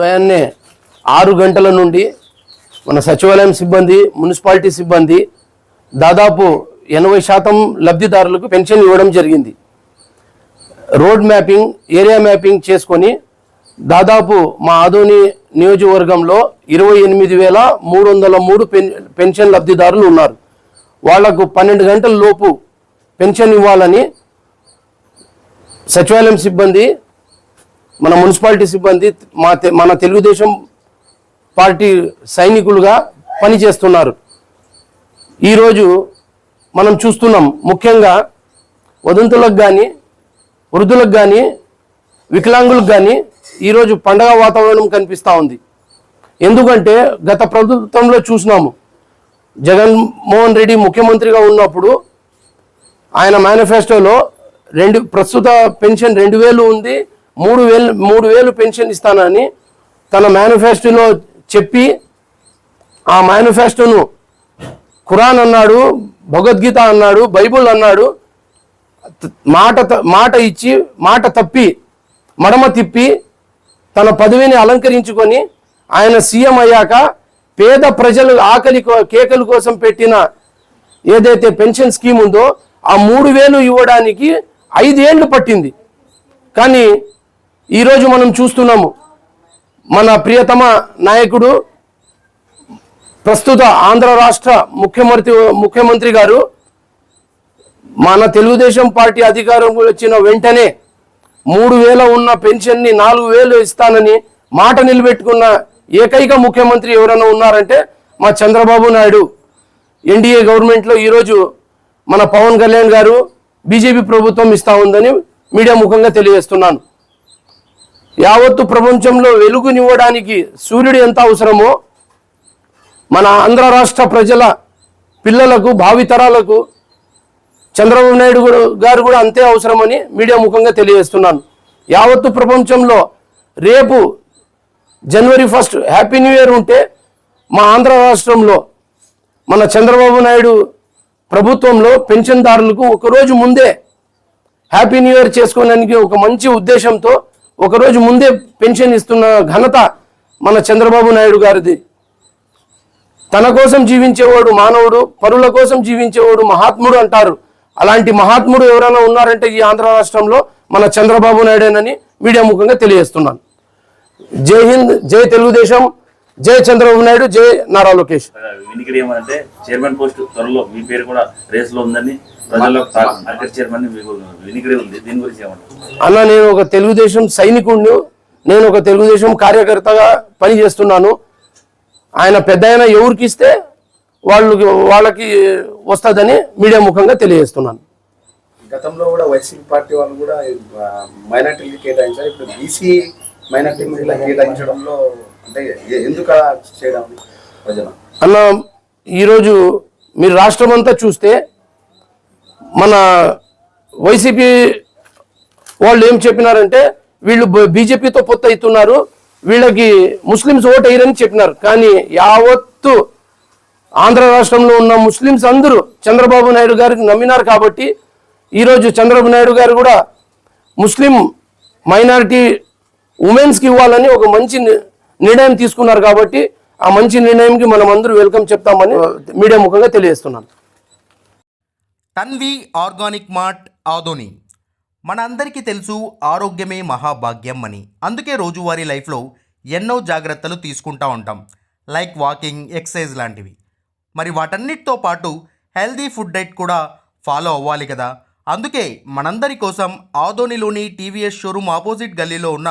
ఉదయాన్నే ఆరు గంటల నుండి మన సచివాలయం సిబ్బంది మున్సిపాలిటీ సిబ్బంది దాదాపు ఎనభై శాతం లబ్ధిదారులకు పెన్షన్ ఇవ్వడం జరిగింది. రోడ్ మ్యాపింగ్ ఏరియా మ్యాపింగ్ చేసుకొని దాదాపు మా ఆదోని నియోజకవర్గంలో ఇరవై ఎనిమిది వేల మూడు వందల మూడు పెన్ పెన్షన్ లబ్ధిదారులు ఉన్నారు. వాళ్ళకు పన్నెండు గంటల లోపు పెన్షన్ ఇవ్వాలని సచివాలయం సిబ్బంది మన మున్సిపాలిటీ సిబ్బంది మా తె- మన తెలుగుదేశం పార్టీ సైనికులుగా పనిచేస్తున్నారు. ఈరోజు మనం చూస్తున్నాం ముఖ్యంగా వదంతులకు కానీ వృద్ధులకు కానీ వికలాంగులకు కానీ ఈరోజు పండగ వాతావరణం కనిపిస్తూ ఉంది. ఎందుకంటే గత ప్రభుత్వంలో చూసినాము. జగన్మోహన్ రెడ్డి ముఖ్యమంత్రిగా ఉన్నప్పుడు ఆయన మేనిఫెస్టోలో రెండు ప్రస్తుత పెన్షన్ రెండు వేలు ఉంది మూడు వేలు మూడు వేలు పెన్షన్ ఇస్తానని తన మేనిఫెస్టోలో చెప్పి ఆ మేనిఫెస్టోను ఖురాన్ అన్నాడు భగవద్గీత అన్నాడు బైబుల్ అన్నాడు మాట త- మాట ఇచ్చి మాట తప్పి మడమ తిప్పి తన పదవిని అలంకరించుకొని ఆయన సీఎం అయ్యాక పేద ప్రజలు ఆకలి కో- కేకల కోసం పెట్టిన ఏదైతే పెన్షన్ స్కీమ్ ఉందో ఆ మూడు వేలు ఇవ్వడానికి ఐదేళ్ళు పట్టింది. కానీ ఈరోజు మనం చూస్తున్నాము మన ప్రియతమ నాయకుడు ప్రస్తుత ఆంధ్ర రాష్ట్ర ముఖ్యమంత్రి ముఖ్యమంత్రి గారు మన తెలుగుదేశం పార్టీ అధికారంలో వచ్చిన వెంటనే మూడు వేల ఉన్న పెన్షన్ని నాలుగు వేలు ఇస్తానని మాట నిలబెట్టుకున్న ఏకైక ముఖ్యమంత్రి ఎవరైనా ఉన్నారంటే మా చంద్రబాబు నాయుడు. ఎన్డీఏ గవర్నమెంట్లో ఈరోజు మన పవన్ కళ్యాణ్ గారు బీజేపీ ప్రభుత్వం ఇస్తా ఉందని మీడియా ముఖంగా తెలియజేస్తున్నాను. యావత్తు ప్రపంచంలో వెలుగునివ్వడానికి సూర్యుడు ఎంత అవసరమో మన ఆంధ్ర రాష్ట్ర ప్రజల పిల్లలకు భావితరాలకు చంద్రబాబు నాయుడు గారు కూడా అంతే అవసరమని మీడియా ముఖంగా తెలియజేస్తున్నాను. యావత్తు ప్రపంచంలో రేపు జనవరి ఫస్ట్ హ్యాపీ న్యూ ఇయర్ ఉంటే మా ఆంధ్ర రాష్ట్రంలో మన చంద్రబాబు నాయుడు ప్రభుత్వంలో పెన్షన్దారులకు ఒకరోజు ముందే హ్యాపీ న్యూ ఇయర్ చేసుకోవడానికి ఒక మంచి ఉద్దేశంతో ఒకరోజు ముందే పెన్షన్ ఇస్తున్న ఘనత మన చంద్రబాబు నాయుడు గారిది. తన కోసం జీవించేవాడు మానవుడు పరుల కోసం జీవించేవాడు మహాత్ముడు అంటారు. అలాంటి మహాత్ముడు ఎవరైనా ఉన్నారంటే ఈ ఆంధ్ర రాష్ట్రంలో మన చంద్రబాబు నాయుడేనని మీడియా ముఖంగా తెలియజేస్తున్నాను. జై హింద్ జై తెలుగుదేశం. జై చంద్రబాబు నాయుడు జై నారా లోకేష్. వినికిడి ఏమంటే చైర్మన్ పోస్ట్ త్వరలో మీ పేరు కూడా రేస్లో ఉందని చైర్మన్ వినికిడి ఉంది. దీని గురించి అన్న నేను ఒక తెలుగుదేశం సైనికుడిని నేను ఒక తెలుగుదేశం కార్యకర్తగా పనిచేస్తున్నాను. ఆయన పెద్ద ఆయన ఎవరికి ఇస్తే వాళ్ళు వాళ్ళకి వస్తుందని మీడియా ముఖంగా తెలియజేస్తున్నాను. గతంలో కూడా వైసీపీ పార్టీ వాళ్ళు కూడా మైనార్టీలు కేటాయించారు. ఇప్పుడు బీసీ మైనార్టీ కేటాయించడంలో అంటే ఎందుకు అలా చేయడం ప్రజల? అన్న ఈరోజు మీరు రాష్ట్రం అంతా చూస్తే మన వైసీపీ వాళ్ళు ఏం చెప్పినారంటే వీళ్ళు బీజేపీతో పొత్తు అవుతున్నారు వీళ్ళకి ముస్లిమ్స్ ఓట్ వేయరని చెప్పినారు. కానీ యావత్తు ఆంధ్ర రాష్ట్రంలో ఉన్న ముస్లిమ్స్ అందరూ చంద్రబాబు నాయుడు గారికి నమ్మినారు కాబట్టి ఈరోజు చంద్రబాబు నాయుడు గారు కూడా ముస్లిం మైనారిటీ ఉమెన్స్కి ఇవ్వాలని ఒక మంచి నిర్ణయం తీసుకున్నారు కాబట్టి ఆ మంచి నిర్ణయంకి మనం అందరూ వెల్కమ్ చెప్తామని మీడియా ముఖంగా తెలియజేస్తున్నాను. Tanvi organic mart Adoni. మనందరికీ తెలుసు ఆరోగ్యమే మహాభాగ్యం అని. అందుకే రోజువారీ లైఫ్లో ఎన్నో జాగ్రత్తలు తీసుకుంటా ఉంటాం. లైక్ వాకింగ్ ఎక్సర్సైజ్ లాంటివి. మరి వాటన్నిటితో పాటు హెల్దీ ఫుడ్ డైట్ కూడా ఫాలో అవ్వాలి కదా. అందుకే మనందరి కోసం ఆదోనిలోని టీవీఎస్ షోరూమ్ ఆపోజిట్ గల్లీలో ఉన్న